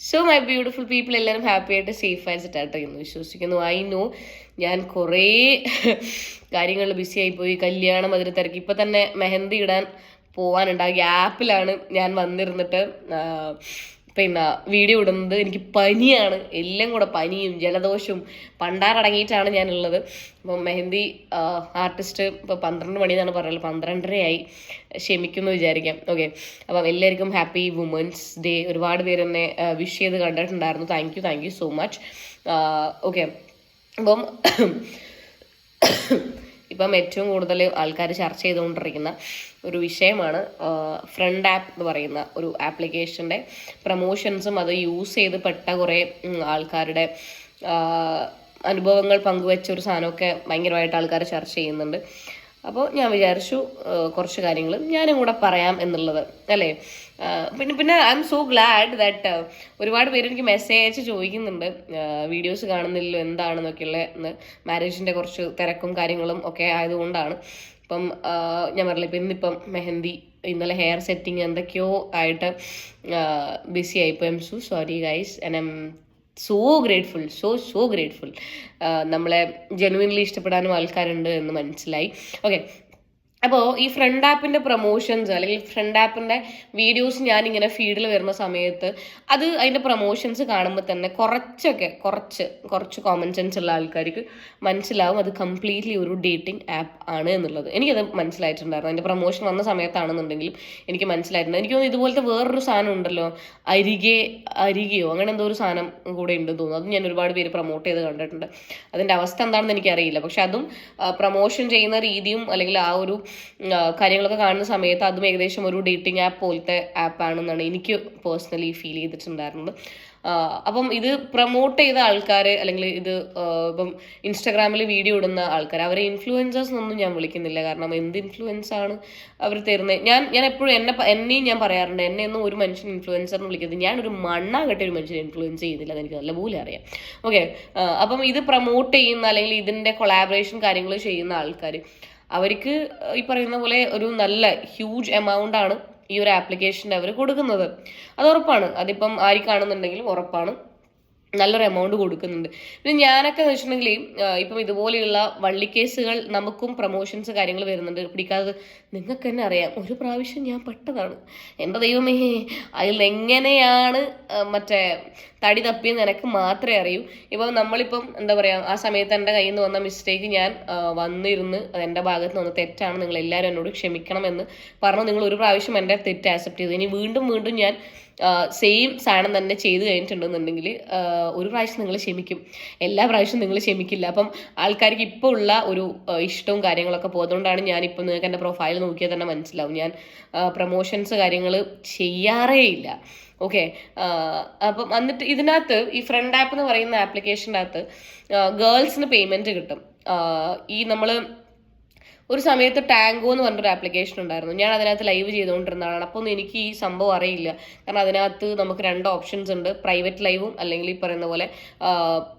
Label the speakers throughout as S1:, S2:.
S1: So my beautiful people എല്ലാവരും happy ആയിട്ട് safe ആയിട്ടാട്ടോ എന്ന് വിശ്വസിക്കുന്നു. ഐ നോ ഞാൻ കുറേ കാര്യങ്ങളിൽ ബിസി ആയിപ്പോയി. കല്യാണം അതിന് തിരക്ക്. ഇപ്പം തന്നെ മെഹന്തി ഇടാൻ പോവാനുണ്ട്. ആ ഗ്യാപ്പിലാണ് ഞാൻ വന്നിരുന്നിട്ട് പിന്നെ വീഡിയോ ഇടുന്നത് എനിക്ക് പനിയാണ്. എല്ലാം കൂടെ പനിയും ജലദോഷവും പണ്ടാറടങ്ങിയിട്ടാണ് ഞാനുള്ളത്. അപ്പം മെഹന്തി ആർട്ടിസ്റ്റ് ഇപ്പോൾ പന്ത്രണ്ട് മണി എന്നാണ് പറയുന്നത് പന്ത്രണ്ടരയായി. ക്ഷമിക്കുന്നു വിചാരിക്കാം. ഓക്കെ. അപ്പം എല്ലാവർക്കും ഹാപ്പി വുമൻസ് ഡേ. ഒരുപാട് പേര് എന്നെ വിഷ് ചെയ്ത് കണ്ടിട്ടുണ്ടായിരുന്നു. Thank you thank you so much. Okay. അപ്പം ഇപ്പം ഏറ്റവും കൂടുതൽ ആൾക്കാർ ചർച്ച ചെയ്തുകൊണ്ടിരിക്കുന്ന ഒരു വിഷയമാണ് ഫ്രണ്ട് ആപ്പ് എന്ന് പറയുന്ന ഒരു ആപ്ലിക്കേഷന്റെ പ്രൊമോഷൻസും അത് യൂസ് ചെയ്ത് പെട്ട കുറേ ആൾക്കാരുടെ അനുഭവങ്ങൾ പങ്കുവെച്ച ഒരു സാധനമൊക്കെ ഭയങ്കരമായിട്ട് ആൾക്കാർ ചർച്ച ചെയ്യുന്നുണ്ട്. അപ്പോൾ ഞാൻ വിചാരിച്ചു കുറച്ച് കാര്യങ്ങൾ ഞാനും കൂടെ പറയാം എന്നുള്ളത് അല്ലേ? പിന്നെ പിന്നെ I'm so glad that ഒരുപാട് പേര് എനിക്ക് മെസ്സേജ് അയച്ച് ചോദിക്കുന്നുണ്ട് വീഡിയോസ് കാണുന്നില്ലല്ലോ എന്താണെന്നൊക്കെയുള്ള മാരേജിന്റെ കുറച്ച് തിരക്കും കാര്യങ്ങളും ഒക്കെ ആയതുകൊണ്ടാണ്. ഇപ്പം ഞാൻ പറഞ്ഞില്ല ഇപ്പം ഇന്നിപ്പം മെഹന്തി ഇന്നലെ ഹെയർ സെറ്റിങ് എന്തൊക്കെയോ ആയിട്ട് ബിസി ആയിപ്പോൾ എം സു sorry guys and am so grateful so so grateful നമ്മളെ ജെനുവിൻലി ഇഷ്ടപ്പെടാനും ആൾക്കാരുണ്ട് എന്ന് മനസ്സിലായി. ഓക്കെ അപ്പോൾ ഈ ഫ്രണ്ട് ആപ്പിന്റെ പ്രൊമോഷൻസ് അല്ലെങ്കിൽ ഫ്രണ്ട് ആപ്പിന്റെ വീഡിയോസ് ഞാൻ ഇങ്ങനെ ഫീഡിൽ വരുന്ന സമയത്ത് അത് അതിന്റെ പ്രൊമോഷൻസ് കാണുമ്പോൾ തന്നെ കുറച്ചൊക്കെ കുറച്ച് കുറച്ച് കോമൺ സെൻസ് ഉള്ള ആൾക്കാർക്ക് മനസ്സിലാവും അത് കംപ്ലീറ്റ്ലി ഒരു ഡേറ്റിംഗ് ആപ്പ് ആണ് എന്നുള്ളത്. എനിക്കത് മനസ്സിലായിട്ടുണ്ടായിരുന്നു. അതിന്റെ പ്രൊമോഷൻ വന്ന സമയത്താണെന്നുണ്ടെങ്കിലും എനിക്ക് മനസ്സിലായിട്ടുണ്ട്. എനിക്ക് തോന്നുന്നു ഇതുപോലത്തെ വേറൊരു സാധനം ഉണ്ടല്ലോ. അരികെ അരികെയോ അങ്ങനെ എന്തോ ഒരു സാധനം കൂടെ ഉണ്ടെന്ന് തോന്നുന്നു. അത് ഞാൻ ഒരുപാട് പേര് പ്രൊമോട്ട് ചെയ്ത് കണ്ടിട്ടുണ്ട്. അതിന്റെ അവസ്ഥ എന്താണെന്ന് എനിക്കറിയില്ല. പക്ഷെ അതും പ്രൊമോഷൻ ചെയ്യുന്ന രീതിയും അല്ലെങ്കിൽ ആ ഒരു കാര്യങ്ങളൊക്കെ കാണുന്ന സമയത്ത് അതും ഏകദേശം ഒരു ഡേറ്റിംഗ് ആപ്പ് പോലത്തെ ആപ്പാണെന്നാണ് എനിക്ക് പേഴ്സണലി ഫീൽ ചെയ്തിട്ടുണ്ടായിരുന്നത്. അപ്പം ഇത് പ്രൊമോട്ട് ചെയ്ത ആൾക്കാർ അല്ലെങ്കിൽ ഇത് ഇപ്പം ഇൻസ്റ്റാഗ്രാമിൽ വീഡിയോ ഇടുന്ന ആൾക്കാർ അവരെ ഇൻഫ്ലുവൻസേഴ്സ് എന്നൊന്നും ഞാൻ വിളിക്കുന്നില്ല. കാരണം എന്ത് ഇൻഫ്ലുവൻസ് ആണ് അവർ തരുന്നത് ഞാൻ ഞാൻ എപ്പോഴും എന്നെ എന്നെയും ഞാൻ പറയാറുണ്ട് എന്നെ ഒന്നും ഒരു മനുഷ്യൻ ഇൻഫ്ലുവൻസർ എന്ന് വിളിക്കുന്നത് ഞാനൊരു മണ്ണാ കെട്ടിയ ഒരു മനുഷ്യൻ ഇൻഫ്ലുവൻസ് ചെയ്യുന്നില്ല എനിക്ക് നല്ലപോലെ അറിയാം. ഓക്കെ അപ്പം ഇത് പ്രൊമോട്ട് ചെയ്യുന്ന അല്ലെങ്കിൽ ഇതിന്റെ കൊളാബറേഷൻ കാര്യങ്ങൾ ചെയ്യുന്ന ആൾക്കാർ അവർക്ക് ഈ പറയുന്ന പോലെ ഒരു നല്ല ഹ്യൂജ് എമൗണ്ട് ആണ് ഈ ഒരു ആപ്ലിക്കേഷന്റെ അവർ കൊടുക്കുന്നത്. അത് ഉറപ്പാണ്. അതിപ്പം ആര് കാണുന്നുണ്ടെങ്കിലും ഉറപ്പാണ്. നല്ലൊരു എമൗണ്ട് കൊടുക്കുന്നുണ്ട്. പിന്നെ ഞാനൊക്കെ എന്ന് വെച്ചിട്ടുണ്ടെങ്കിൽ ഇപ്പം ഇതുപോലെയുള്ള വള്ളിക്കേസുകൾ നമുക്കും പ്രൊമോഷൻസ് കാര്യങ്ങൾ വരുന്നുണ്ട്. പിടിക്കാതെ നിങ്ങൾക്ക് തന്നെ അറിയാം ഒരു പ്രാവശ്യം ഞാൻ പെട്ടതാണ്. എന്റെ ദൈവമേ അതിൽ എങ്ങനെയാണ് മറ്റേ തടി തപ്പിയെന്ന് എനിക്ക് മാത്രമേ അറിയൂ. ഇപ്പം നമ്മളിപ്പം എന്താ പറയുക ആ സമയത്ത് എന്റെ കയ്യിൽ നിന്ന് വന്ന മിസ്റ്റേക്ക് ഞാൻ വന്നിരുന്ന് എന്റെ ഭാഗത്ത് നിന്ന് തെറ്റാണ്. നിങ്ങൾ എല്ലാവരും എന്നോട് ക്ഷമിക്കണമെന്ന് പറഞ്ഞു. നിങ്ങൾ ഒരു പ്രാവശ്യം എന്റെ തെറ്റ് ആക്സെപ്റ്റ് ചെയ്തു. ഇനി വീണ്ടും വീണ്ടും ഞാൻ സെയിം സാധനം തന്നെ ചെയ്തു കഴിഞ്ഞിട്ടുണ്ടെന്നുണ്ടെങ്കിൽ ഒരു പ്രാവശ്യം നിങ്ങൾ ക്ഷമിക്കും. എല്ലാ പ്രാവശ്യവും നിങ്ങൾ ക്ഷമിക്കില്ല. അപ്പം ആൾക്കാർക്ക് ഇപ്പോൾ ഉള്ള ഒരു ഇഷ്ടവും കാര്യങ്ങളൊക്കെ പോകുന്നതുകൊണ്ടാണ് ഞാനിപ്പോൾ നിങ്ങൾക്ക് എന്റെ പ്രൊഫൈൽ നോക്കിയാൽ തന്നെ മനസ്സിലാവും. ഞാൻ പ്രൊമോഷൻസ് കാര്യങ്ങൾ ചെയ്യാറേ ഇല്ല. ഓക്കെ അപ്പം എന്നിട്ട് ഇതിനകത്ത് ഈ ഫ്രണ്ട് ആപ്പ് എന്ന് പറയുന്ന ആപ്ലിക്കേഷന്റെ അകത്ത് ഗേൾസിന് പേയ്മെന്റ് കിട്ടും. ഈ നമ്മൾ ഒരു സമയത്ത് ടാങ്കോ എന്ന് പറഞ്ഞൊരു ആപ്ലിക്കേഷൻ ഉണ്ടായിരുന്നു. ഞാൻ അതിനകത്ത് ലൈവ് ചെയ്തുകൊണ്ടിരുന്നതാണ് അപ്പോൾ ഒന്നും എനിക്ക് ഈ സംഭവം അറിയില്ല. കാരണം അതിനകത്ത് നമുക്ക് രണ്ട് ഓപ്ഷൻസ് ഉണ്ട്. പ്രൈവറ്റ് ലൈവും അല്ലെങ്കിൽ ഈ പറയുന്ന പോലെ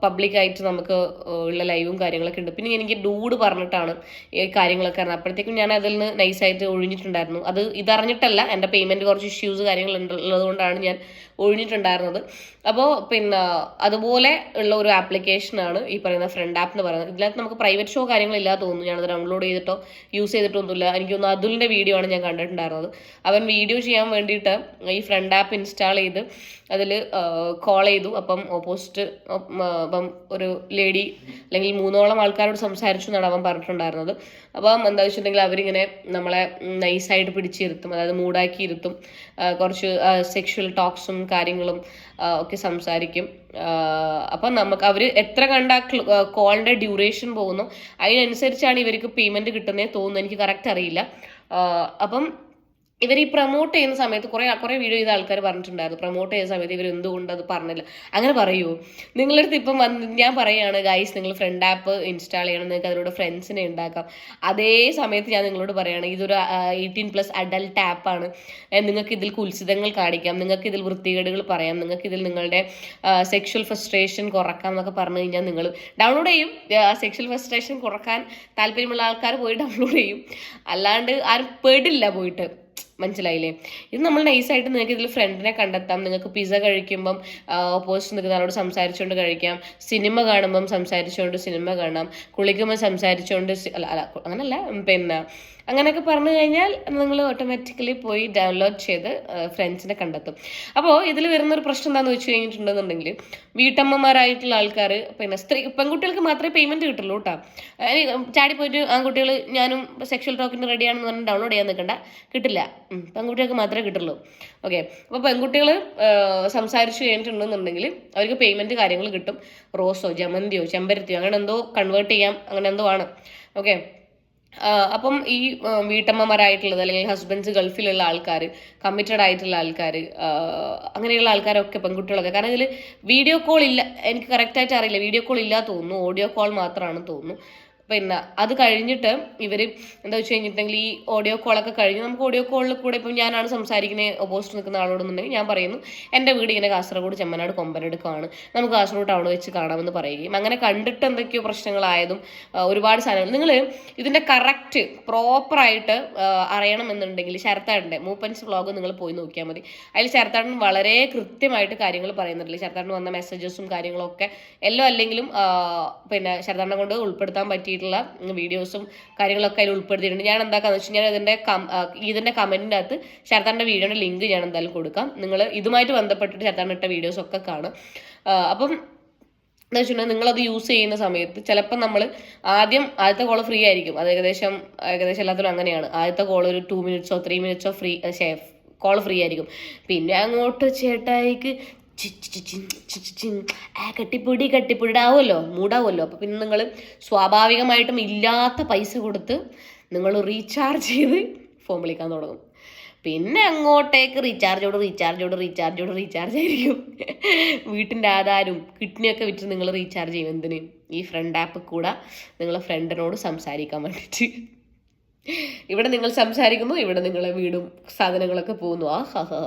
S1: പബ്ലിക് ആയിട്ട് നമുക്ക് ഉള്ള ലൈവും കാര്യങ്ങളൊക്കെ ഉണ്ട്. പിന്നെ എനിക്ക് ഡൂഡ് പറഞ്ഞിട്ടാണ് ഈ കാര്യങ്ങളൊക്കെ അറിഞ്ഞത് അപ്പോഴത്തേക്കും ഞാൻ അതിൽ നിന്ന് നൈസായിട്ട് ഒഴിഞ്ഞിട്ടുണ്ടായിരുന്നു. അത് ഇതറിഞ്ഞിട്ടല്ല. എന്റെ പേയ്മെന്റ് കുറച്ച് ഇഷ്യൂസ് കാര്യങ്ങൾ ഉള്ളതുകൊണ്ടാണ് ഞാൻ ഒഴിഞ്ഞിട്ടുണ്ടായിരുന്നത്. അപ്പോൾ പിന്നെ അതുപോലെ ഉള്ള ഒരു ആപ്ലിക്കേഷനാണ് ഈ പറയുന്ന ഫ്രണ്ട് ആപ്പ് എന്ന് പറയുന്നത്. ഇതിനകത്ത് നമുക്ക് പ്രൈവറ്റ് ഷോ കാര്യങ്ങളില്ലാ തോന്നുന്നു. ഞാനത് ഡൗൺലോഡ് ചെയ്തിട്ടോ യൂസ് ചെയ്തിട്ടൊന്നുമില്ല എനിക്ക് തോന്നുന്നു അതുലിന്റെ വീഡിയോ ആണ് ഞാൻ കണ്ടിട്ടുണ്ടായിരുന്നത്. അവൻ വീഡിയോ ചെയ്യാൻ വേണ്ടിയിട്ട് ഈ ഫ്രണ്ട് ആപ്പ് ഇൻസ്റ്റാൾ ചെയ്ത് അതിൽ കോൾ ചെയ്തു. അപ്പം ഓപ്പോസിറ്റ് അപ്പം ഒരു ലേഡി അല്ലെങ്കിൽ മൂന്നോളം ആൾക്കാരോട് സംസാരിച്ചു എന്നാണ് അവൻ പറഞ്ഞിട്ടുണ്ടായിരുന്നത്. അപ്പം എന്താ വെച്ചിട്ടുണ്ടെങ്കിൽ അവരിങ്ങനെ നമ്മളെ നൈസായിട്ട് പിടിച്ചിരുത്തും. അതായത് മൂടാക്കി ഇരുത്തും കുറച്ച് സെക്ഷൽ ടോക്സും കാര്യങ്ങളും ഒക്കെ സംസാരിക്കും. അപ്പം നമുക്ക് അവർ എത്ര കണ്ട കോളിന്റെ ഡ്യൂറേഷൻ പോകുന്നു. അതിനനുസരിച്ചാണ് ഇവർക്ക് പേയ്മെന്റ് കിട്ടുന്നേ തോന്നുന്നു. എനിക്ക് കറക്റ്റ് അറിയില്ല. അപ്പം ഇവർ ഈ പ്രൊമോട്ട് ചെയ്യുന്ന സമയത്ത് കുറേ കുറേ വീഡിയോ ചെയ്ത ആൾക്കാർ പറഞ്ഞിട്ടുണ്ടായിരുന്നു. പ്രൊമോട്ട് ചെയ്യുന്ന സമയത്ത് ഇവർ എന്തുകൊണ്ട് അത് പറഞ്ഞില്ല? അങ്ങനെ പറയൂ. നിങ്ങളുടെ അടുത്ത് ഇപ്പം വന്ന് ഞാൻ പറയുകയാണ് ഗൈസ് നിങ്ങൾ ഫ്രണ്ട് ആപ്പ് ഇൻസ്റ്റാൾ ചെയ്യണം. നിങ്ങൾക്ക് അതിലൂടെ ഫ്രണ്ട്സിനെ ഉണ്ടാക്കാം. അതേ സമയത്ത് ഞാൻ നിങ്ങളോട് പറയുകയാണ് ഇതൊരു എയ്റ്റീൻ പ്ലസ് അഡൽട്ട് ആപ്പാണ് നിങ്ങൾക്ക് ഇതിൽ കുത്സിതങ്ങൾ കാണിക്കാം. നിങ്ങൾക്ക് ഇതിൽ വൃത്തികേടുകൾ പറയാം. നിങ്ങൾക്ക് ഇതിൽ നിങ്ങളുടെ സെക്ഷൽ ഫ്രസ്ട്രേഷൻ കുറക്കാം എന്നൊക്കെ പറഞ്ഞു കഴിഞ്ഞാൽ നിങ്ങൾ ഡൗൺലോഡ് ചെയ്യും. സെക്ഷൽ ഫ്രസ്ട്രേഷൻ കുറയ്ക്കാൻ താല്പര്യമുള്ള ആൾക്കാർ പോയി ഡൗൺലോഡ് ചെയ്യും. അല്ലാണ്ട് ആരും പെടില്ല പോയിട്ട്. മനസ്സിലായില്ലേ? ഇത് നമ്മൾ നൈസായിട്ട് നിങ്ങൾക്ക് ഇതിൽ ഫ്രണ്ടിനെ കണ്ടെത്താം. നിങ്ങൾക്ക് പിസ കഴിക്കുമ്പം ഓപ്പോസിറ്റ് നിൽക്കുന്ന ആളോട് സംസാരിച്ചുകൊണ്ട് കഴിക്കാം. സിനിമ കാണുമ്പം സംസാരിച്ചുകൊണ്ട് സിനിമ കാണാം. കുളിക്കുമ്പോൾ സംസാരിച്ചുകൊണ്ട് അല്ല അങ്ങനല്ല പിന്നെ അങ്ങനെയൊക്കെ പറഞ്ഞു കഴിഞ്ഞാൽ നിങ്ങൾ ഓട്ടോമാറ്റിക്കലി പോയി ഡൗൺലോഡ് ചെയ്ത് ഫ്രണ്ട്സിനെ കണ്ടെത്തും. അപ്പോൾ ഇതിൽ വരുന്ന ഒരു പ്രശ്നം എന്താണെന്ന് വെച്ച് കഴിഞ്ഞിട്ടുണ്ടെന്നുണ്ടെങ്കിൽ വീട്ടമ്മമാരായിട്ടുള്ള ആൾക്കാർ പിന്നെ സ്ത്രീ പെൺകുട്ടികൾക്ക് മാത്രമേ പേയ്മെന്റ് കിട്ടുള്ളൂ കേട്ടോ ചാടി പോയിട്ട് ആൺകുട്ടികൾ ഞാനും സെക്ഷൽ ടോക്കിന് റെഡിയാണെന്ന് പറഞ്ഞ് ഡൗൺലോഡ് ചെയ്യാൻ നിൽക്കണ്ട. കിട്ടില്ല. പെൺകുട്ടികൾക്ക് മാത്രമേ കിട്ടുള്ളൂ. ഓക്കെ അപ്പോൾ പെൺകുട്ടികൾ സംസാരിച്ചു കഴിഞ്ഞിട്ടുണ്ടെന്നുണ്ടെങ്കിൽ അവർക്ക് പേയ്മെന്റ് കാര്യങ്ങൾ കിട്ടും. റോസോ ജമന്തിയോ ചെമ്പരത്തിയോ അങ്ങനെ എന്തോ കൺവേർട്ട് ചെയ്യാം. അങ്ങനെ എന്തോ ആണ്. ഓക്കെ അപ്പം ഈ വീട്ടമ്മമാരായിട്ടുള്ളത് അല്ലെങ്കിൽ ഹസ്ബൻഡ്സ് ഗൾഫിലുള്ള ആൾക്കാർ കമ്മിറ്റഡ് ആയിട്ടുള്ള ആൾക്കാർ അങ്ങനെയുള്ള ആൾക്കാരൊക്കെ പെൺകുട്ടികളൊക്കെ. കാരണം ഇതിൽ വീഡിയോ കോൾ ഇല്ല എനിക്ക് കറക്റ്റായിട്ട് അറിയില്ല. വീഡിയോ കോൾ ഇല്ല തോന്നുന്നു. ഓഡിയോ കോൾ മാത്രമാണ് തോന്നുന്നു. പിന്നെ അത് കഴിഞ്ഞിട്ട് ഇവർ എന്താ വെച്ച് കഴിഞ്ഞിട്ടുണ്ടെങ്കിൽ ഈ ഓഡിയോ കോളൊക്കെ കഴിഞ്ഞ്. നമുക്ക് ഓഡിയോ കോളിൽ കൂടെ ഇപ്പം ഞാനാണ് സംസാരിക്കുന്നത് ഓപ്പോസിറ്റ് നിൽക്കുന്ന ആളോടെന്നുണ്ടെങ്കിൽ ഞാൻ പറയുന്നു എന്റെ വീട് ഇങ്ങനെ കാസർഗോഡ് ചെമ്മനാട് കൊമ്പനെടുക്കാണ്. നമുക്ക് കാസർഗോഡ് ടൗൺ വെച്ച് കാണാമെന്ന് പറയുകയും അങ്ങനെ കണ്ടിട്ട് എന്തൊക്കെയോ പ്രശ്നങ്ങളായതും ഒരുപാട് സാധനങ്ങൾ. നിങ്ങൾ ഇതിന്റെ കറക്റ്റ് പ്രോപ്പറായിട്ട് അറിയണമെന്നുണ്ടെങ്കിൽ ശരത്താടിന്റെ മൂപ്പൻസ് വ്ളോഗ് നിങ്ങൾ പോയി നോക്കിയാൽ മതി. അതിൽ ശരത്താടൻ വളരെ കൃത്യമായിട്ട് കാര്യങ്ങൾ പറയുന്നുണ്ടല്ലേ. ശരത്താടൻ വന്ന മെസ്സേജസും കാര്യങ്ങളൊക്കെ എല്ലാം അല്ലെങ്കിലും പിന്നെ ശരത്താടനെ കൊണ്ട് ഉൾപ്പെടുത്താൻ പറ്റിയിട്ടുള്ള വീഡിയോസും കാര്യങ്ങളൊക്കെ അതിൽ ഉൾപ്പെടുത്തിയിട്ടുണ്ട്. ഞാൻ എന്താക്കാന്ന് വെച്ചാൽ ഞാൻ ഇതിന്റെ ഇതിന്റെ കമന്റിന്റെ അകത്ത് ശരത്താടന്റെ വീഡിയോയുടെ ലിങ്ക് ഞാൻ എന്തായാലും കൊടുക്കാം. നിങ്ങൾ ഇതുമായിട്ട് ബന്ധപ്പെട്ടിട്ട് ശരത്താടൻ ഇട്ട വീഡിയോസ് ഒക്കെ കാണും. അപ്പം എന്താ വെച്ചിട്ടുണ്ടെങ്കിൽ നിങ്ങളത് യൂസ് ചെയ്യുന്ന സമയത്ത് ചിലപ്പോൾ നമ്മൾ ആദ്യം ആദ്യത്തെ കോൾ ഫ്രീ ആയിരിക്കും. അത് ഏകദേശം ഏകദേശം എല്ലാത്തിലും അങ്ങനെയാണ്. ആദ്യത്തെ കോൾ ഒരു ടു മിനിറ്റ്സോ ത്രീ മിനിറ്റ്സോ ഫ്രീ കോൾ ഫ്രീ ആയിരിക്കും. പിന്നെ അങ്ങോട്ട് ചേട്ടായിക്ക് കട്ടിപ്പൊടി കട്ടിപ്പൊടി ആവുമല്ലോ മൂടാവുമല്ലോ അപ്പോൾ പിന്നെ നിങ്ങൾ സ്വാഭാവികമായിട്ടും ഇല്ലാത്ത പൈസ കൊടുത്ത് നിങ്ങൾ റീചാർജ് ചെയ്ത് ഫോൺ വിളിക്കാൻ തുടങ്ങും. പിന്നെ അങ്ങോട്ടേക്ക് റീചാർജോട് റീചാർജോട് റീചാർജോട് റീചാർജ് ആയിരിക്കും. വീട്ടിന്റെ ആധാരം കിഡ്നിയൊക്കെ വിറ്റ് നിങ്ങൾ റീചാർജ് ചെയ്യും. എന്തിന്? ഈ ഫ്രണ്ട് ആപ്പ് കൂടെ നിങ്ങൾ ഫ്രണ്ടിനോട് സംസാരിക്കാൻ വേണ്ടിയിട്ട്. ഇവിടെ നിങ്ങൾ സംസാരിക്കുന്നു ഇവിടെ നിങ്ങളെ വീടും സാധനങ്ങളൊക്കെ പോകുന്നു. ആ ഹാ ഹാ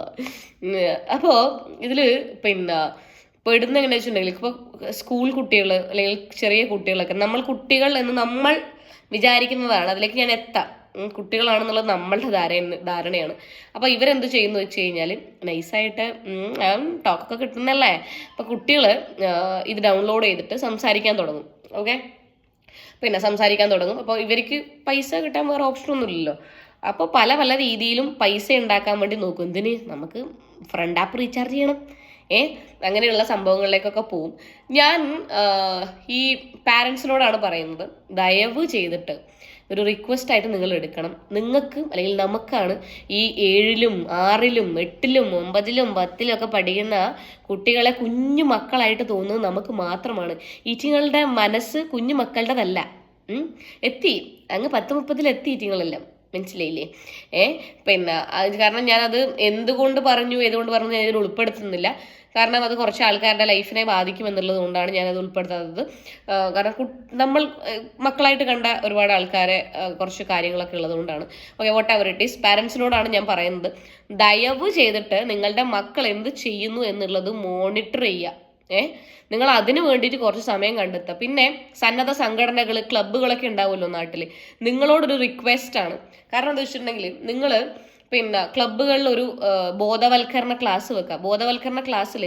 S1: അപ്പോൾ ഇതിൽ പിന്നെ പെടുന്ന എങ്ങനെ വെച്ചിട്ടുണ്ടെങ്കിൽ ഇപ്പോൾ സ്കൂൾ കുട്ടികൾ അല്ലെങ്കിൽ ചെറിയ കുട്ടികളൊക്കെ നമ്മൾ കുട്ടികൾ എന്ന് നമ്മൾ വിചാരിക്കുന്നതാണ്. അതിലേക്ക് ഞാൻ എത്താം. കുട്ടികളാണെന്നുള്ളത് നമ്മളുടെ ധാരണ ധാരണയാണ്. അപ്പോൾ ഇവരെന്ത് ചെയ്യുന്നു വെച്ച് കഴിഞ്ഞാൽ നൈസായിട്ട് ടോക്കൊക്കെ കിട്ടുന്നല്ലേ? അപ്പോൾ കുട്ടികൾ ഇത് ഡൗൺലോഡ് ചെയ്തിട്ട് സംസാരിക്കാൻ തുടങ്ങും. ഓക്കെ? പിന്നെ സംസാരിക്കാൻ തുടങ്ങും. അപ്പോൾ ഇവർക്ക് പൈസ കിട്ടാൻ വേറെ ഓപ്ഷനൊന്നുമില്ലല്ലോ അപ്പോൾ പല പല രീതിയിലും പൈസ ഉണ്ടാക്കാൻ വേണ്ടി നോക്കും. എന്തിന്? നമുക്ക് ഫ്രണ്ട് ആപ്പ് റീചാർജ് ചെയ്യണം. ഏ? അങ്ങനെയുള്ള സംഭവങ്ങളിലേക്കൊക്കെ പോവും. ഞാൻ ഈ പാരൻസിനോടാണ് പറയുന്നത് ദയവ് ചെയ്തിട്ട് ഒരു റിക്വസ്റ്റ് ആയിട്ട് നിങ്ങൾ എടുക്കണം. നിങ്ങൾക്ക് അല്ലെങ്കിൽ നമുക്കാണ് ഈ ഏഴിലും ആറിലും എട്ടിലും ഒമ്പതിലും പത്തിലും ഒക്കെ പഠിക്കുന്ന കുട്ടികളെ കുഞ്ഞു മക്കളായിട്ട് തോന്നുന്നത് നമുക്ക് മാത്രമാണ്. ഈറ്റിങ്ങളുടെ മനസ്സ് കുഞ്ഞു മക്കളുടെതല്ല. എത്തി. അങ്ങ് പത്ത് മുപ്പതിൽ എത്തി ഈറ്റിങ്ങളെല്ലാം. മനസ്സിലായില്ലേ? ഏ? പിന്നെ കാരണം ഞാനത് എന്തുകൊണ്ട് പറഞ്ഞു ഏതുകൊണ്ട് പറഞ്ഞു ഞാൻ ഇതിൽ ഉൾപ്പെടുത്തുന്നില്ല. കാരണം അത് കുറച്ച് ആൾക്കാരുടെ ലൈഫിനെ ബാധിക്കും എന്നുള്ളത് കൊണ്ടാണ് ഞാനത് ഉൾപ്പെടുത്താത്തത്. കാരണം നമ്മൾ മക്കളായിട്ട് കണ്ട ഒരുപാട് ആൾക്കാരെ കുറച്ച് കാര്യങ്ങളൊക്കെ ഉള്ളത് കൊണ്ടാണ്. Okay whatever it is പാരൻസിനോടാണ് ഞാൻ പറയുന്നത്. ദയവ് ചെയ്തിട്ട് നിങ്ങളുടെ മക്കൾ എന്ത് ചെയ്യുന്നു എന്നുള്ളത് മോണിറ്റർ ചെയ്യുക. ഏ നിങ്ങൾ അതിന് വേണ്ടിയിട്ട് കുറച്ച് സമയം കണ്ടെത്തുക. പിന്നെ സന്നദ്ധ സംഘടനകൾ ക്ലബ്ബുകളൊക്കെ ഉണ്ടാവുമല്ലോ നാട്ടിൽ നിങ്ങളോടൊരു റിക്വസ്റ്റ് ആണ്. കാരണം എന്താ വെച്ചിട്ടുണ്ടെങ്കിൽ നിങ്ങൾ പിന്നെ ക്ലബ്ബുകളിൽ ഒരു ബോധവൽക്കരണ ക്ലാസ് വെക്കുക ബോധവൽക്കരണ ക്ലാസ്സിൽ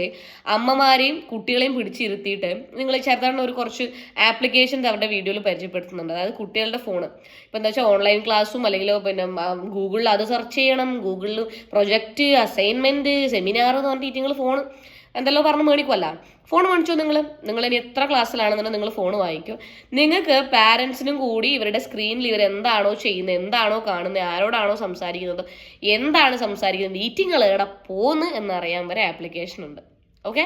S1: അമ്മമാരെയും കുട്ടികളെയും പിടിച്ചിരുത്തിയിട്ട് നിങ്ങൾ ചേർത്താണ് ഒരു കുറച്ച് ആപ്ലിക്കേഷൻസ് അവരുടെ വീഡിയോയിൽ പരിചയപ്പെടുത്തുന്നുണ്ട്. അതായത് കുട്ടികളുടെ ഫോൺ ഇപ്പം എന്താ വെച്ചാൽ ഓൺലൈൻ ക്ലാസ്സും അല്ലെങ്കിൽ പിന്നെ ഗൂഗിളിൽ അത് സെർച്ച് ചെയ്യണം. ഗൂഗിളിൽ പ്രൊജക്റ്റ് അസൈൻമെന്റ് സെമിനാർ എന്ന് പറഞ്ഞിട്ട് നിങ്ങൾ ഫോൺ എന്തെല്ലോ പറഞ്ഞു മേടിക്കുമല്ല ഫോൺ മേടിച്ചോ നിങ്ങൾ നിങ്ങൾ ഇനി എത്ര ക്ലാസ്സിലാണെന്നുണ്ടെങ്കിൽ നിങ്ങൾ ഫോൺ വാങ്ങിക്കും നിങ്ങൾക്ക് പാരൻസിനും കൂടി ഇവരുടെ സ്ക്രീനിൽ ഇവർ എന്താണോ ചെയ്യുന്നത് എന്താണോ കാണുന്നത് ആരോടാണോ സംസാരിക്കുന്നത് എന്താണ് സംസാരിക്കുന്നത് മീറ്റിങ്ങൾ എവിടെ പോന്ന് എന്നറിയാൻ വരെ ആപ്ലിക്കേഷൻ ഉണ്ട്. ഓക്കെ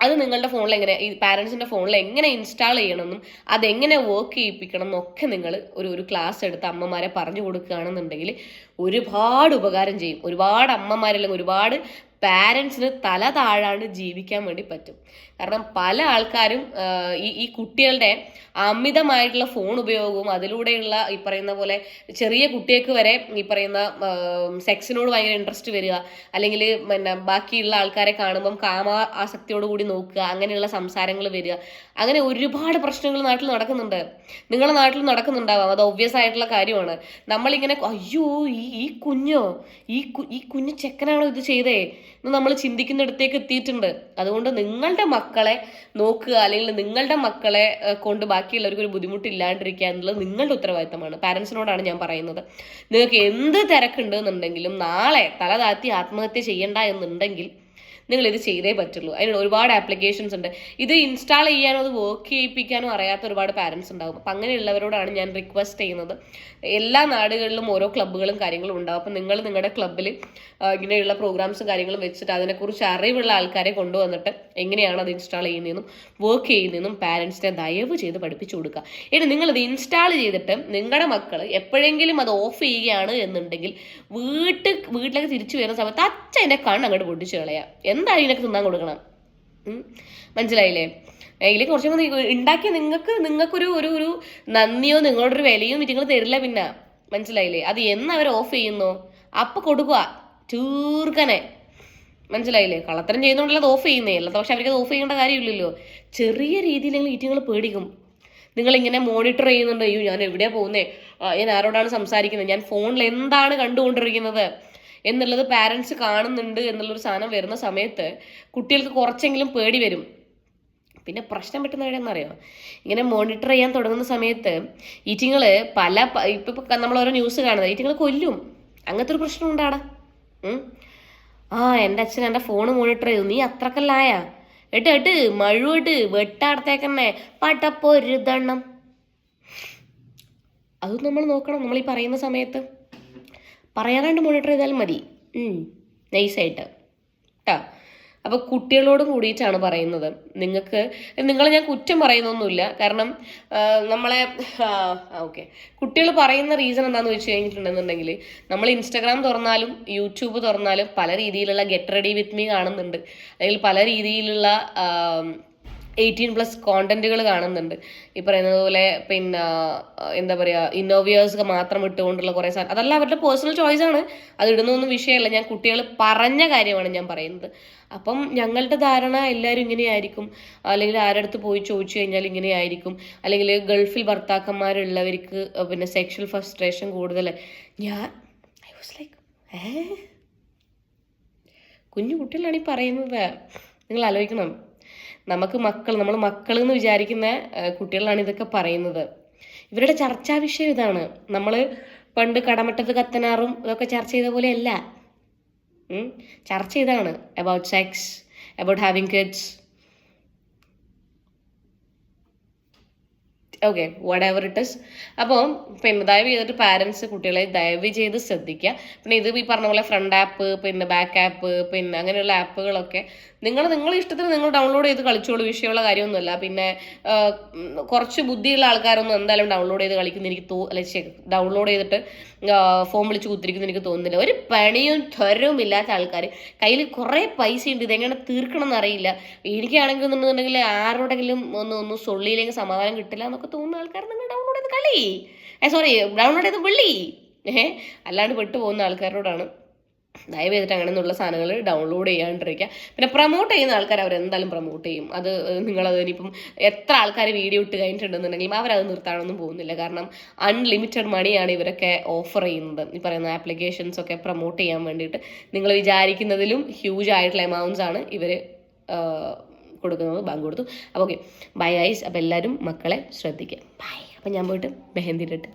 S1: അത് നിങ്ങളുടെ ഫോണിൽ എങ്ങനെ ഈ പാരൻസിന്റെ ഫോണിൽ എങ്ങനെ ഇൻസ്റ്റാൾ ചെയ്യണമെന്നും അതെങ്ങനെ വർക്ക് ചെയ്യിപ്പിക്കണം എന്നൊക്കെ നിങ്ങൾ ഒരു ഒരു ക്ലാസ് എടുത്ത് അമ്മമാരെ പറഞ്ഞു കൊടുക്കുകയാണെന്നുണ്ടെങ്കിൽ ഒരുപാട് ഉപകാരം ചെയ്യും. ഒരുപാട് അമ്മമാരല്ലെങ്കിൽ ഒരുപാട് പാരൻസിന് തല താഴാണ്ട് ജീവിക്കാൻ വേണ്ടി പറ്റും. കാരണം പല ആൾക്കാരും ഈ ഈ കുട്ടികളുടെ അമിതമായിട്ടുള്ള ഫോൺ ഉപയോഗവും അതിലൂടെയുള്ള ഈ പറയുന്ന പോലെ ചെറിയ കുട്ടികൾക്ക് വരെ ഈ പറയുന്ന സെക്സിനോട് ഭയങ്കര ഇൻട്രസ്റ്റ് വരിക അല്ലെങ്കിൽ പിന്നെ ബാക്കിയുള്ള ആൾക്കാരെ കാണുമ്പം കാമ ആസക്തിയോട് കൂടി നോക്കുക അങ്ങനെയുള്ള സംസാരങ്ങൾ വരിക. അങ്ങനെ ഒരുപാട് പ്രശ്നങ്ങൾ നാട്ടിൽ നടക്കുന്നുണ്ട്. നിങ്ങളുടെ നാട്ടിൽ നടക്കുന്നുണ്ടാവാം. അത് ഒബ്വിയസ് ആയിട്ടുള്ള കാര്യമാണ്. നമ്മളിങ്ങനെ അയ്യോ ഈ ഈ കുഞ്ഞോ ഈ ഈ കുഞ്ഞു ചെക്കനാണോ ഇത് ചെയ്തേ? എന്ന് നമ്മൾ ചിന്തിക്കുന്നിടത്തേക്ക് എത്തിയിട്ടുണ്ട്. അതുകൊണ്ട് നിങ്ങളുടെ മക്കളെ നോക്കുക അല്ലെങ്കിൽ നിങ്ങളുടെ മക്കളെ കൊണ്ട് ബാക്കിയുള്ളവർക്ക് ഒരു ബുദ്ധിമുട്ടില്ലാണ്ടിരിക്കുക എന്നുള്ളത് നിങ്ങളുടെ ഉത്തരവാദിത്തമാണ്. പാരൻസിനോടാണ് ഞാൻ പറയുന്നത്. നിങ്ങൾക്ക് എന്ത് തിരക്കുണ്ട് എന്നുണ്ടെങ്കിലും നാളെ തല താഴ്ത്തി ആത്മഹത്യ ചെയ്യണ്ട എന്നുണ്ടെങ്കിൽ നിങ്ങൾ ഇത് ചെയ്തേ പറ്റുള്ളൂ. അതിന് ഒരുപാട് ആപ്ലിക്കേഷൻസ് ഉണ്ട്. ഇത് ഇൻസ്റ്റാൾ ചെയ്യാനോ അത് വർക്ക് ചെയ്യിപ്പിക്കാനോ അറിയാത്ത ഒരുപാട് പാരൻസ് ഉണ്ടാകും അപ്പം അങ്ങനെയുള്ളവരോടാണ് ഞാൻ റിക്വസ്റ്റ് ചെയ്യുന്നത്. എല്ലാ നാടുകളിലും ഓരോ ക്ലബ്ബുകളും കാര്യങ്ങളും ഉണ്ടാവും. അപ്പം നിങ്ങൾ നിങ്ങളുടെ ക്ലബ്ബിൽ ഇങ്ങനെയുള്ള പ്രോഗ്രാംസും കാര്യങ്ങളും വെച്ചിട്ട് അതിനെക്കുറിച്ച് അറിവുള്ള ആൾക്കാരെ കൊണ്ടുവന്നിട്ട് എങ്ങനെയാണ് അത് ഇൻസ്റ്റാൾ ചെയ്യുന്നതെന്നും വർക്ക് ചെയ്യുന്നതെന്നും പാരൻസിനെ ദയവ് ചെയ്ത് പഠിപ്പിച്ചു കൊടുക്കുക. ഇനി നിങ്ങളിത് ഇൻസ്റ്റാൾ ചെയ്തിട്ട് നിങ്ങളുടെ മക്കൾ എപ്പോഴെങ്കിലും അത് ഓഫ് ചെയ്യുകയാണ് എന്നുണ്ടെങ്കിൽ വീട്ടിൽ വീട്ടിലേക്ക് തിരിച്ചു വരുന്ന സമയത്ത് അച്ഛന്റെ കണ്ണ് അങ്ങോട്ട് പൊട്ടിച്ചു കളയാം. എന്തായാലും ഇതിനൊക്കെ തിന്നാൻ കൊടുക്കണം. മനസ്സിലായില്ലേ? ഇതിൽ കുറച്ചും ഉണ്ടാക്കിയ നിങ്ങൾക്ക് നിങ്ങൾക്കൊരു ഒരു ഒരു നന്ദിയോ നിങ്ങളുടെ ഒരു വിലയോ നിങ്ങൾ തരില്ല പിന്നെ. മനസ്സിലായില്ലേ? അത് എന്ന് അവർ ഓഫ് ചെയ്യുന്നു. അപ്പൊ കൊടുക്കുക ചൂർക്കനെ. മനസ്സിലായില്ലേ? കള്ളത്തരം ചെയ്യുന്നതുകൊണ്ടല്ല അത് ഓഫ് ചെയ്യുന്നേ. അല്ലാത്ത പക്ഷെ അവർക്ക് അത് ഓഫ് ചെയ്യേണ്ട കാര്യമില്ലല്ലോ. ചെറിയ രീതിയിലെങ്കിലും ഈറ്റുകൾ പേടിക്കും. നിങ്ങൾ ഇങ്ങനെ മോണിറ്റർ ചെയ്യുന്നുണ്ട്. അയ്യോ ഞാൻ എവിടെയാ പോകുന്നേ? ഞാൻ ആരോടാണ് സംസാരിക്കുന്നത്? ഞാൻ ഫോണിൽ എന്താണ് കണ്ടുകൊണ്ടിരിക്കുന്നത്? എന്നുള്ളത് പാരൻസ് കാണുന്നുണ്ട് എന്നുള്ളൊരു സാധനം വരുന്ന സമയത്ത് കുട്ടികൾക്ക് കുറച്ചെങ്കിലും പേടി വരും. പിന്നെ പ്രശ്നം പറ്റുന്ന എവിടെയെന്നറിയോ ഇങ്ങനെ മോണിറ്റർ ചെയ്യാൻ തുടങ്ങുന്ന സമയത്ത് ഈറ്റിങ്ങൾ പല ഇപ്പം ഇപ്പൊ നമ്മൾ ഓരോ ന്യൂസ് കാണുന്നത് ഈറ്റിങ്ങൾ കൊല്ലും. അങ്ങനത്തെ ഒരു പ്രശ്നം ഉണ്ടാടാ. ആ എന്റെ അച്ഛൻ എന്റെ ഫോൺ മോണിറ്റർ ചെയ്തു. നീ അത്രക്കല്ലായ? എട്ട് എട്ട് മഴുവിട്ട് വെട്ടാടത്തേക്കന്നെ പട്ടപ്പൊരുതണ്ണം അതും നമ്മൾ നോക്കണം നമ്മൾ ഈ പറയുന്ന സമയത്ത്. പറയാനായിട്ട് മോണിറ്റർ ചെയ്താൽ മതി. നൈസായിട്ട് കേട്ടോ അപ്പോൾ കുട്ടികളോട് കൂടിയിട്ടാണ് പറയുന്നത്. നിങ്ങൾക്ക് നിങ്ങളെ ഞാൻ കുറ്റം പറയുന്നൊന്നുമില്ല. കാരണം നമ്മളെ ഓക്കെ കുട്ടികൾ പറയുന്ന റീസൺ എന്താണെന്ന് വെച്ച് കഴിഞ്ഞിട്ടുണ്ടെന്നുണ്ടെങ്കിൽ നമ്മൾ ഇൻസ്റ്റാഗ്രാം തുറന്നാലും യൂട്യൂബ് തുറന്നാലും പല രീതിയിലുള്ള ഗെറ്റ് റെഡി വിത്ത് മീ കാണുന്നുണ്ട്. അല്ലെങ്കിൽ പല രീതിയിലുള്ള എയ്റ്റീൻ പ്ലസ് കോണ്ടന്റുകൾ കാണുന്നുണ്ട്. ഈ പറയുന്നത് പോലെ പിന്നെ എന്താ പറയുക ഇന്നോവിയേഴ്സ് മാത്രം ഇട്ടുകൊണ്ടുള്ള കുറേ സാധനം. അതല്ല അവരുടെ പേഴ്സണൽ ചോയ്സ് ആണ്. അത് ഇടുന്നൊന്നും വിഷയമല്ല. ഞാൻ കുട്ടികൾ പറഞ്ഞ കാര്യമാണ് ഞാൻ പറയുന്നത്. അപ്പം ഞങ്ങളുടെ ധാരണ എല്ലാവരും ഇങ്ങനെയായിരിക്കും. അല്ലെങ്കിൽ ആരടുത്ത് പോയി ചോദിച്ചു കഴിഞ്ഞാൽ ഇങ്ങനെയായിരിക്കും. അല്ലെങ്കിൽ ഗൾഫിൽ ഭർത്താക്കന്മാരുള്ളവർക്ക് പിന്നെ സെക്ഷൽ ഫ്രസ്ട്രേഷൻ കൂടുതൽ. ഞാൻ ഐ വാസ് ലൈക്ക് ഏ? കുഞ്ഞു കുട്ടികളാണ് ഈ പറയുന്നത്. നിങ്ങൾ ആലോചിക്കണം. നമുക്ക് മക്കൾ നമ്മൾ മക്കൾ എന്ന് വിചാരിക്കുന്ന കുട്ടികളാണ് ഇതൊക്കെ പറയുന്നത്. ഇവരുടെ ചർച്ചാ വിഷയം ഇതാണ്. നമ്മൾ പണ്ട് കടമറ്റത്ത് കത്തനാറും ഇതൊക്കെ ചർച്ച ചെയ്ത പോലെയല്ല. ചർച്ച ഇതാണ് about sex about having kids okay whatever it is അപ്പോൾ പിന്നെ ദയവ് ചെയ്തിട്ട് പാരൻസ് കുട്ടികളെ ദയവ് ചെയ്ത് ശ്രദ്ധിക്കുക. പിന്നെ ഇത് ഈ പറഞ്ഞ പോലെ ഫ്രണ്ട് ആപ്പ് പിന്നെ ബാക്ക് ആപ്പ് പിന്നെ അങ്ങനെയുള്ള ആപ്പുകളൊക്കെ നിങ്ങൾ നിങ്ങളുടെ ഇഷ്ടത്തിന് നിങ്ങൾ ഡൗൺലോഡ് ചെയ്ത് കളിച്ചോളൂ വിഷയമുള്ള കാര്യമൊന്നുമല്ല. പിന്നെ കുറച്ച് ബുദ്ധിയുള്ള ആൾക്കാരൊന്നും എന്തായാലും ഡൗൺലോഡ് ചെയ്ത് കളിക്കുന്ന എനിക്ക് തോ അല്ല ഡൗൺലോഡ് ചെയ്തിട്ട് ഫോം വിളിച്ച് കുത്തിരിക്കുന്ന എനിക്ക് തോന്നുന്നില്ല. ഒരു പണിയും ത്വരവും ഇല്ലാത്ത ആൾക്കാർ കയ്യിൽ കുറേ പൈസ ഉണ്ട് ഇതെങ്ങനെ തീർക്കണം എന്നറിയില്ല എനിക്കാണെങ്കിൽ എന്നുണ്ടെങ്കിൽ ആരോടെങ്കിലും ഒന്ന് ഒന്ന് സൊള്ളിയില്ലെങ്കിൽ സമാധാനം കിട്ടില്ല എന്നൊക്കെ തോന്നുന്ന ആൾക്കാർ നിങ്ങൾ ഡൗൺലോഡ് ചെയ്ത് കളി. ഏ സോറി ഡൗൺലോഡ് ചെയ്ത് വിളി. ഏഹ് അല്ലാണ്ട് വിട്ടുപോകുന്ന ആൾക്കാരോടാണ്. ദയവ് ചെയ്തിട്ട് അങ്ങനെയുള്ള സാധനങ്ങൾ ഡൗൺലോഡ് ചെയ്യാണ്ടിരിക്കുക. പിന്നെ പ്രൊമോട്ട് ചെയ്യുന്ന ആൾക്കാർ അവരെന്തായാലും പ്രൊമോട്ട് ചെയ്യും. അത് നിങ്ങളത് ഇനിയിപ്പം എത്ര ആൾക്കാർ വീഡിയോ ഇട്ട് കഴിഞ്ഞിട്ടുണ്ടെന്നുണ്ടെങ്കിലും അവരത് നിർത്താനൊന്നും പോകുന്നില്ല. കാരണം അൺലിമിറ്റഡ് മണിയാണ് ഇവരൊക്കെ ഓഫർ ചെയ്യുന്നത്. ഈ പറയുന്ന ആപ്ലിക്കേഷൻസ് ഒക്കെ പ്രൊമോട്ട് ചെയ്യാൻ വേണ്ടിയിട്ട്. നിങ്ങൾ വിചാരിക്കുന്നതിലും ഹ്യൂജ് ആയിട്ടുള്ള എമൗണ്ട്സ് ആണ് ഇവർ കൊടുക്കുന്നത് ബാങ്ക് കൊടുത്തു. അപ്പോൾ ഓക്കെ ബൈ ഐസ് അപ്പോൾ എല്ലാവരും മക്കളെ ശ്രദ്ധിക്കുക. ബൈ അപ്പം ഞാൻ പോയിട്ട് മെഹന്തി ഇട്ടിട്ട്